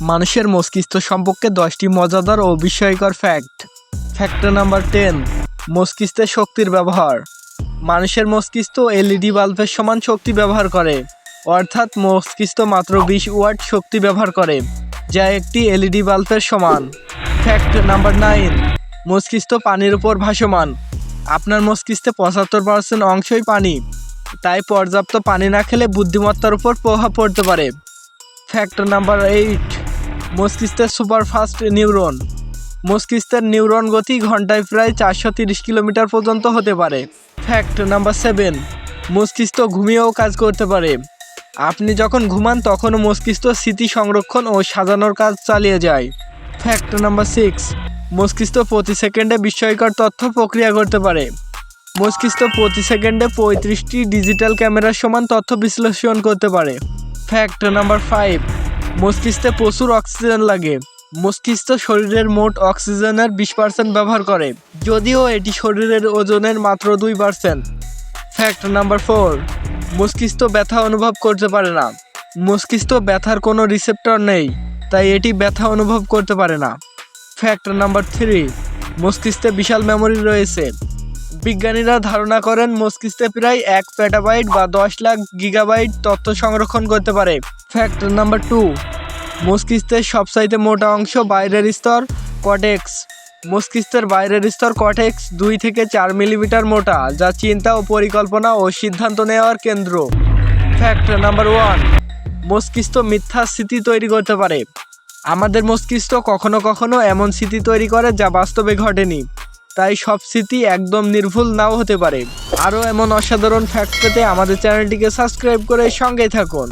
মানুষের মস্তিষ্ক সম্পর্কে দশটি মজাদার ও বিস্ময়কর ফ্যাক্ট ফ্যাক্ট নাম্বার টেন মস্তিষ্কের শক্তির ব্যবহার। মানুষের মস্তিষ্ক এলইডি বাল্বের সমান শক্তি ব্যবহার করে, অর্থাৎ মস্তিষ্ক মাত্র বিশ ওয়াট শক্তি ব্যবহার করে, যা একটি এলইডি বাল্বের সমান। ফ্যাক্ট নাম্বার নাইন মস্তিষ্ক পানির উপর ভাসমান। আপনার মস্তিষ্কে পঁচাত্তর পার্সেন্ট অংশই পানি, তাই পর্যাপ্ত পানি না খেলে বুদ্ধিমত্তার উপর প্রভাব পড়তে পারে। ফ্যাক্ট নাম্বার এইট মস্তিষ্কের সুপারফাস্ট নিউরন। মস্তিষ্কের নিউরন গতি ঘন্টায় প্রায় চারশো তিরিশ কিলোমিটার পর্যন্ত হতে পারে। ফ্যাক্ট নাম্বার সেভেন, মস্তিষ্ক ঘুমিয়েও কাজ করতে পারে। আপনি যখন ঘুমান, তখন মস্তিষ্ক স্মৃতি সংরক্ষণ ও সাজানোর কাজ চালিয়ে যায়। ফ্যাক্ট নাম্বার সিক্স, মস্তিষ্ক প্রতি সেকেন্ডে বিস্ময়কর তথ্য প্রক্রিয়া করতে পারে। মস্তিষ্ক প্রতি সেকেন্ডে পঁয়ত্রিশটি ডিজিটাল ক্যামেরার সমান তথ্য বিশ্লেষণ করতে পারে। ফ্যাক্ট নাম্বার ফাইভ মস্তিষ্কে প্রচুর অক্সিজেন লাগে। মস্তিষ্ক শরীরের মোট অক্সিজেনের বিশ পার্সেন্ট ব্যবহার করে, যদিও এটি শরীরের ওজনের মাত্র দুই পার্সেন্ট ফ্যাক্ট নাম্বার ফোর মস্তিষ্ক ব্যথা অনুভব করতে পারে না। মস্তিষ্ক ব্যথার কোনো রিসেপ্টর নেই, তাই এটি ব্যথা অনুভব করতে পারে না। ফ্যাক্ট নাম্বার থ্রি মস্তিষ্কে বিশাল মেমোরি রয়েছে। বিজ্ঞানীরা ধারণা করেন মস্তিষ্কে প্রায় এক পেটাবাইট বা দশ লাখ গিগাবাইট তথ্য সংরক্ষণ করতে পারে। ফ্যাক্ট নাম্বার টু মস্তিষ্কের সবচাইতে মোটা অংশ বাইরের স্তর কটেক্স মস্তিষ্কের বাইরের স্তর কটেক্স দুই থেকে চার মিলিমিটার মোটা, যা চিন্তা ও পরিকল্পনা ও সিদ্ধান্ত নেওয়ার কেন্দ্র। ফ্যাক্ট নাম্বার ওয়ান মস্তিষ্ক মিথ্যা স্মৃতি তৈরি করতে পারে। আমাদের মস্তিষ্ক কখনো কখনো এমন স্মৃতি তৈরি করে যা বাস্তবে ঘটেনি। তাই সব স্মৃতি একদম নির্ভুল নাও হতে পারে। আরও এমন অসাধারণ ফ্যাক্ট পেতে আমাদের চ্যানেলটিকে সাবস্ক্রাইব করে সঙ্গে থাকুন।